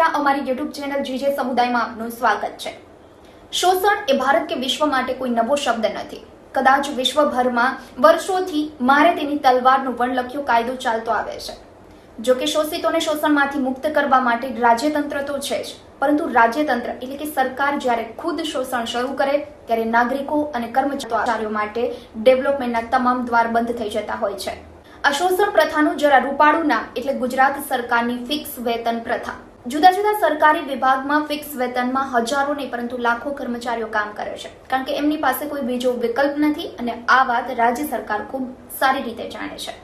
નમસ્કાર અમારી YouTube channel GJ સમુદાયમાં આપનું સ્વાગત છે. શોષણ એ ભારત કે વિશ્વ માટે કોઈ નવો શબ્દ નથી. કદાચ વિશ્વભરમાં વર્ષોથી મારે તેની તલવારનું વણલખ્યો કાયદો ચાલતો આવે છે. જો કે શોષિતોને શોષણમાંથી મુક્ત કરવા માટે રાજ્યતંત્ર તો છે જ, પરંતુ રાજ્યતંત્ર એટલે કે સરકાર જ્યારે ખુદ શોષણ શરૂ કરે, ત્યારે નાગરિકો અને કર્મચારીઓ માટે ડેવલપમેન્ટના તમામ દ્વાર બંધ થઈ જતા હોય છે. આ શોષણ પ્રથાનું જરા રૂપાળું નામ એટલે ગુજરાત સરકારની ફિક્સ વેતન પ્રથા. જુદા જુદા સરકારી વિભાગમાં ફિક્સ વેતનમાં હજારો નહીં, પરંતુ લાખો કર્મચારીઓ કામ કરે છે. કારણ કે એમની પાસે કોઈ બીજો વિકલ્પ નથી અને આ વાત રાજ્ય સરકાર ખૂબ સારી રીતે જાણે છે.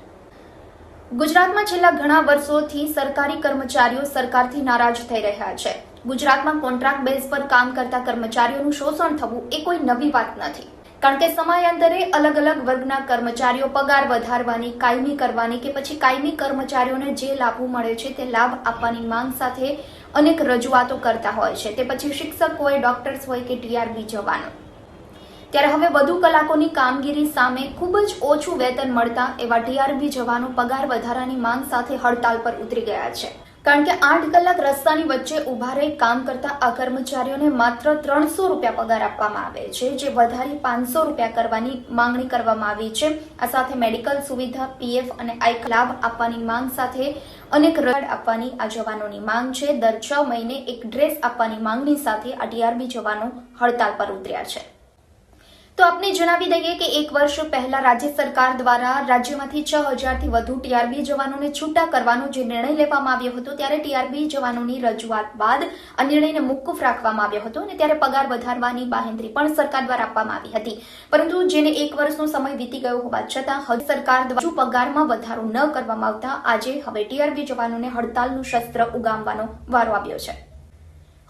ગુજરાતમાં છેલ્લા ઘણા વર્ષોથી સરકારી કર્મચારીઓ સરકારથી નારાજ થઈ રહ્યા છે. ગુજરાતમાં કોન્ટ્રાક્ટ બેઝ પર કામ કરતા કર્મચારીઓનું શોષણ થવું એ કોઈ નવી વાત નથી. કારણ કે સમયાંતરે અલગ અલગ વર્ગના કર્મચારીઓ પગાર વધારવાની, કાયમી કરવાની કે પછી કાયમી કર્મચારીઓને જે લાભો મળે છે તે લાભ આપવાની માંગ સાથે અનેક રજૂઆતો કરતા હોય છે. તે પછી શિક્ષક હોય ડોક્ટર્સ હોય કે ટીઆરબી જવાનો. ત્યારે હવે વધુ કલાકોની કામગીરી સામે ખૂબ જ ઓછું વેતન મળતા એવા ટીઆરબી જવાનો પગાર વધારાની માંગ સાથે હડતાલ પર ઉતરી ગયા છે. કારણ કે આઠ કલાક રસ્તાની વચ્ચે ઊભા રહી કામ કરતા આ કર્મચારીઓને માત્ર ત્રણસો રૂપિયા પગાર આપવામાં આવે છે, જે વધારે પાંચસો રૂપિયા કરવાની માંગણી કરવામાં આવી છે. આ સાથે મેડિકલ સુવિધા, પીએફ અને આઈક લાભ આપવાની માંગ સાથે અનેક રડ આપવાની આ જવાનોની માંગ છે. દર છ મહિને એક ડ્રેસ આપવાની માંગણી સાથે આ ટીઆરબી જવાનો હડતાલ પર ઉતર્યા છે. તો આપને જણાવી દઈએ કે એક વર્ષ પહેલા રાજ્ય સરકાર દ્વારા રાજ્યમાંથી છ હજારથી વધુ ટીઆરબી જવાનોને છૂટા કરવાનો જે નિર્ણય લેવામાં આવ્યો હતો, ત્યારે ટીઆરબી જવાનોની રજૂઆત બાદ આ નિર્ણયને મોકૂફ રાખવામાં આવ્યો હતો અને ત્યારે પગાર વધારવાની બાહેંધરી પણ સરકાર દ્વારા આપવામાં આવી હતી. પરંતુ જેને એક વર્ષનો સમય વીતી ગયો હોવા છતાં હવે સરકાર દ્વારા પગારમાં વધારો ન કરવામાં આવતા, આજે હવે ટીઆરબી જવાનોને હડતાલનું શસ્ત્ર ઉગામવાનો વારો આવ્યો છે.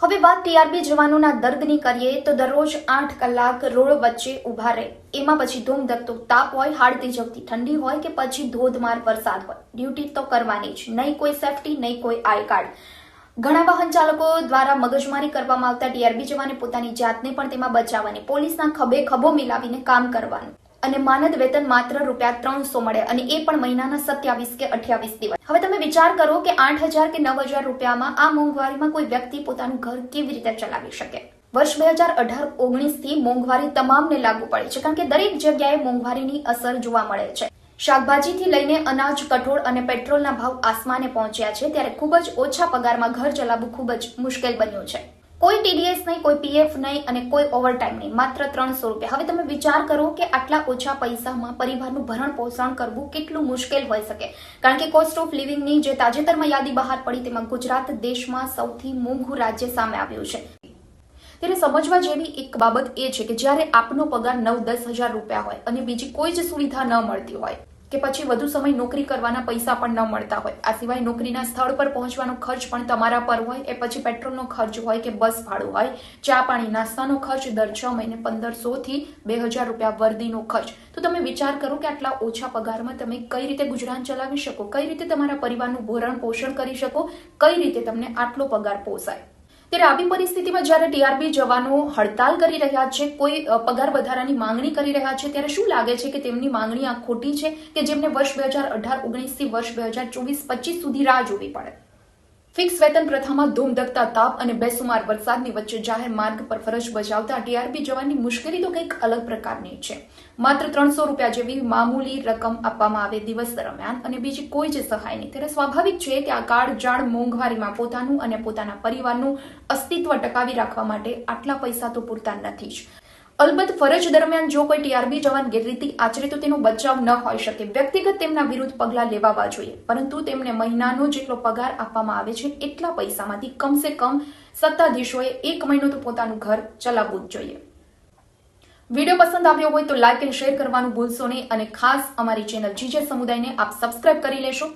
હવે વાત ટીઆરબી જવાનોના દર્દની કરીએ તો દરરોજ આઠ કલાક રોડ વચ્ચે ઊભા રહે. એમાં પછી ધૂમધકતો તાપ હોય, હાડતી જગતી ઠંડી હોય કે પછી ધોધમાર વરસાદ હોય. ડ્યુટી તો કરવાની જ, નહીં કોઈ સેફટી, નહીં કોઈ આઈ કાર્ડ. ઘણા વાહન ચાલકો દ્વારા મગજમારી કરવામાં આવતા ટીઆરબી જવાને પોતાની જાતને પણ તેમાં બચાવવાની, પોલીસના ખભે ખભો મિલાવીને કામ કરવાનું. અને માનદ વેતન માત્ર રૂપિયા ત્રણસો મળે અને એ પણ મહિનાના સત્યાવીસ કે અઠ્યાવીસ દિવસ. હવે તમે વિચાર કરો કે આઠ હજાર કે નવ હજાર રૂપિયામાં આ મોંઘવારીમાં કોઈ વ્યક્તિ પોતાનું ઘર કેવી રીતે ચલાવી શકે? વર્ષ બે હજાર અઢાર ઓગણીસથી મોંઘવારી તમામને લાગુ પડે છે, કારણ કે દરેક જગ્યાએ મોંઘવારીની અસર જોવા મળે છે. શાકભાજીથી લઈને અનાજ, કઠોળ અને પેટ્રોલના ભાવ આસમાને પહોંચ્યા છે, ત્યારે ખૂબ જ ઓછા પગારમાં ઘર ચલાવવું ખૂબ જ મુશ્કેલ બન્યું છે. કોઈ ટીડીએસ નહીં, કોઈ પીએફ નહીં અને કોઈ ઓવરટાઈમ નહીં, માત્ર ત્રણસો રૂપિયા. હવે તમે વિચાર કરો કે આટલા ઓછા પૈસામાં પરિવારનું ભરણ પોષણ કરવું કેટલું મુશ્કેલ હોઈ શકે. કારણ કે કોસ્ટ ઓફ લિવિંગની જે તાજેતરમાં યાદી બહાર પડી, તેમાં ગુજરાત દેશમાં સૌથી મોંઘું રાજ્ય સામે આવ્યું છે. ત્યારે સમજવા જેવી એક બાબત એ છે કે જ્યારે આપનો પગાર નવ દસ હજાર રૂપિયા હોય અને બીજી કોઈ જ સુવિધા ન મળતી હોય કે પછી વધુ સમય નોકરી કરવાના પૈસા પણ ન મળતા હોય. આ સિવાય નોકરીના સ્થળ પર પહોંચવાનો ખર્ચ પણ તમારા પર હોય. એ પછી પેટ્રોલનો ખર્ચ હોય કે બસ ભાડું હોય. ચા પાણી, નાસ્તાનો ખર્ચ દર છ મહિને પંદરસો થી બે હજાર રૂપિયા વર્દીનો ખર્ચ. તો તમે વિચાર કરો કે આટલા ઓછા પગારમાં તમે કઈ રીતે ગુજરાન ચલાવી શકો? કઈ રીતે તમારા પરિવારનું ભરણ પોષણ કરી શકો? કઈ રીતે તમને આટલો પગાર પોસાય? ત્યારે આવી પરિસ્થિતિમાં જ્યારે ટીઆરબી જવાનો હડતાલ કરી રહ્યા છે, કોઈ પગાર વધારાની માંગણી કરી રહ્યા છે, ત્યારે શું લાગે છે કે તેમની માંગણી આ ખોટી છે કે જેમને વર્ષ બે હજાર અઢાર, ઓગણીસથી વર્ષ બે હજાર ચોવીસ પચીસ સુધી રાહ જોવી પડે? ફિક્સ વેતન પ્રથામાં ધૂમધકતા તાપ અને બેસુમાર વરસાદની વચ્ચે જાહેર માર્ગ પર ફરજ બજાવતા ટીઆરપી જવાનની મુશ્કેલી તો કંઈક અલગ પ્રકારની છે. માત્ર ત્રણસો રૂપિયા જેવી મામૂલી રકમ આપવામાં આવે દિવસ દરમિયાન અને બીજી કોઈ જ સહાય નહીં. ત્યારે સ્વાભાવિક છે કે આ કાળજાળ મોંઘવારીમાં પોતાનું અને પોતાના પરિવારનું અસ્તિત્વ ટકાવી રાખવા માટે આટલા પૈસા તો પૂરતા નથી જ. અલબત્ત ફરજ દરમિયાન જો કોઈ ટીઆરબી જવાન ગેરરીતિ આચરે તો તેનો બચાવ ન હોઈ શકે. વ્યક્તિગત તેમના વિરુદ્ધ પગલાં લેવાવા જોઈએ. પરંતુ તેમને મહિનાનો જેટલો પગાર આપવામાં આવે છે, એટલા પૈસામાંથી કમસે કમ સત્તાધીશોએ એક મહિનો તો પોતાનું ઘર ચલાવવું જ જોઈએ. વીડિયો પસંદ આવ્યો હોય તો લાઇક એન્ડ શેર કરવાનું ભૂલશો નહીં અને ખાસ અમારી ચેનલ જીજે સમુદાયને આપ સબસ્ક્રાઇબ કરી લેશો.